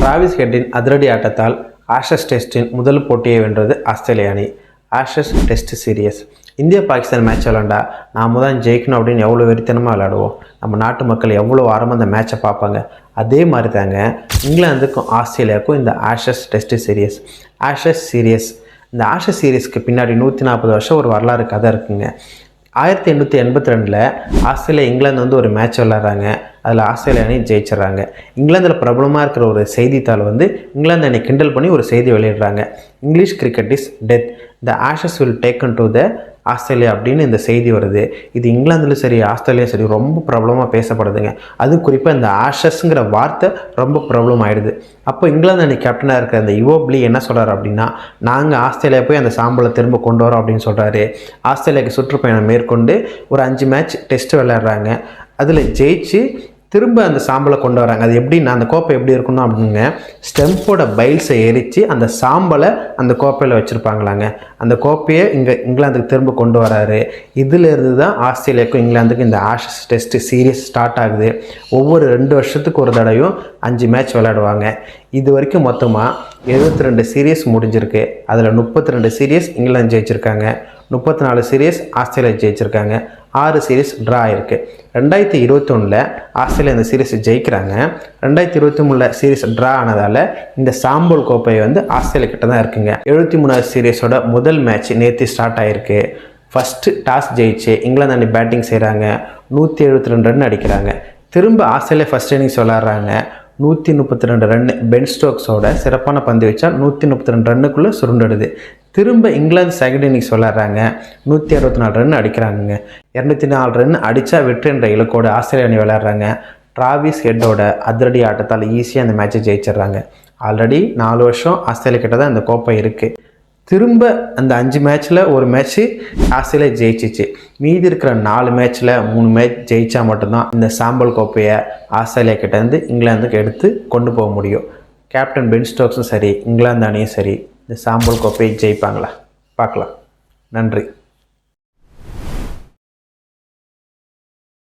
Travis ஹெட்டின் அதிரடி ஆட்டத்தால் Ashes டெஸ்டின் முதல் போட்டியை வென்றது ஆஸ்திரேலிய அணி. Ashes test series India Pakistan match விளாண்டா நாம தான் ஜெயிக்கணும் அப்படின்னு எவ்வளோ வெறித்தனமாக விளையாடுவோம். நம்ம நாட்டு மக்கள் எவ்வளோ ஆரம்பம் அந்த மேட்ச்சை பார்ப்பாங்க. அதே மாதிரி தாங்க இங்கிலாந்துக்கும் ஆஸ்திரேலியாவுக்கும் இந்த Ashes test series Ashes series இந்த ஆஷஸ் சீரியஸ்க்கு பின்னாடி நூற்றி நாற்பது வருஷம் ஒரு வரலாறு கதை இருக்குங்க. ஆயிரத்தி எண்ணூற்றி எண்பத்தி ரெண்டில் ஆஸ்திரேலியா இங்கிலாந்து வந்து ஒரு மேட்ச் விளாட்றாங்க அதில் ஆஸ்திரேலியா அணி ஜெயிச்சிடுறாங்க. இங்கிலாந்தில் பிரபலமாக இருக்கிற ஒரு செய்தித்தாள் வந்து இங்கிலாந்து அணி கிண்டல் பண்ணி ஒரு செய்தி வெளியிடுறாங்க. English cricket is dead the Ashes will taken to the Australia அப்படின்னு இந்த செய்தி வருது. இது இங்கிலாந்துலையும் சரி ஆஸ்திரேலியா சரி ரொம்ப பிரபலமாக பேசப்படுதுங்க. அது குறிப்பாக இந்த ஆஷஸ்ங்கிற வார்த்தை ரொம்ப ப்ராப்ளம் ஆயிடுது. அப்போ இங்கிலாந்து அணி கேப்டனாக இருக்கிற அந்த யுவோப்லி என்ன சொல்கிறார் அப்படின்னா நாங்கள் ஆஸ்திரேலியா போய் அந்த சாம்பலை திரும்ப கொண்டு வரோம் அப்படின்னு சொல்கிறாரு ஆஸ்திரேலியாவுக்கு சுற்றுப்பயணம் மேற்கொண்டு ஒரு அஞ்சு மேட்ச் டெஸ்ட் விளையாடுறாங்க. அதில் ஜெயிச்சு திரும்ப அந்த சாம்பலை கொண்டு வராங்க. அது எப்படின்னா அந்த கோப்பை எப்படி இருக்கணும் அப்படிங்க. ஸ்டெம்போட பைல்ஸை எரித்து அந்த சாம்பலை அந்த கோப்பையில் வச்சுருப்பாங்களாங்க. அந்த கோப்பையை இங்கே இங்கிலாந்துக்கு திரும்ப கொண்டு வராரு. இதிலிருந்து தான் ஆஸ்திரேலியாவுக்கும் இங்கிலாந்துக்கும் இந்த ஆஷஸ் டெஸ்ட் சீரியஸ் ஸ்டார்ட் ஆகுது. ஒவ்வொரு ரெண்டு வருஷத்துக்கு ஒரு தடவையும் அஞ்சு மேட்ச் விளையாடுவாங்க. இது வரைக்கும் மொத்தமாக எழுபத்தி ரெண்டு சீரியஸ் முடிஞ்சிருக்கு. அதில் முப்பத்தி ரெண்டு சீரியஸ் இங்கிலாந்து ஜெயிச்சிருக்காங்க. முப்பத்தி நாலு சீரியஸ் ஆஸ்திரேலியா ஜெயிச்சிருக்காங்க. ஆறு சீரியஸ் ட்ரா ஆயிருக்கு. ரெண்டாயிரத்தி இருபத்தொன்னில் ஆஸ்திரேலியா இந்த சீரீஸ் ஜெயிக்கிறாங்க. ரெண்டாயிரத்தி இருபத்தி மூணில் சீரியஸ் ட்ரா ஆனதால் இந்த சாம்பல் கோப்பை வந்து ஆஸ்திரேலியா கிட்ட தான் இருக்குங்க. எழுபத்தி மூணாவது சீரியஸோட முதல் மேட்ச் நேற்று ஸ்டார்ட் ஆயிருக்கு. ஃபஸ்ட்டு டாஸ் ஜெயிச்சு இங்கிலாந்து அணி பேட்டிங் செய்கிறாங்க நூற்றி எழுபத்தி ரெண்டு ரன் அடிக்கிறாங்க. திரும்ப ஆஸ்திரேலியா ஃபஸ்ட் இன்னிங்ஸ் விளாட்றாங்க நூற்றி முப்பத்தி ரெண்டு ரன்னு பென் ஸ்டோக்ஸோட சிறப்பான பந்து வச்சா நூற்றி முப்பத்தி ரெண்டு ரன்னுக்குள்ளே சுருண்டுடுது. திரும்ப இங்கிலாந்து செகண்ட் இன்னிங்ஸ் விளாட்றாங்க நூற்றி அறுபத்தி நாலு ரன் அடிக்கிறாங்கங்க. இரநூத்தி நாலு ரன் அடித்தா வெற்றி என்ற இலக்கோடு ஆஸ்திரேலிய அணி விளையாடுறாங்க. டிராவிஸ் ஹெட்டோட அதிரடி ஆட்டத்தால் ஈஸியாக அந்த மேட்சை ஜெயிச்சிடுறாங்க. ஆல்ரெடி நாலு வருஷம் ஆஸ்திரேலியா கிட்ட தான் இந்த கோப்பை இருக்குது திரும்ப அந்த அஞ்சு மேட்ச்சில் ஒரு மேட்ச்சு ஆஸ்திரேலியா ஜெயிச்சிச்சு. மீதி இருக்கிற நாலு மேட்ச்சில் மூணு மேட்ச் ஜெயித்தா மட்டும்தான் இந்த சாம்பல் கோப்பையை ஆஸ்திரேலியா கிட்டேருந்து இங்கிலாந்துக்கு எடுத்து கொண்டு போக முடியும். கேப்டன் பென் ஸ்டோக்ஸும் சரி இங்கிலாந்து அணியும் சரி இந்த சாம்பல் கோப்பையை ஜெயிப்பாங்களா? பார்க்கலாம். நன்றி.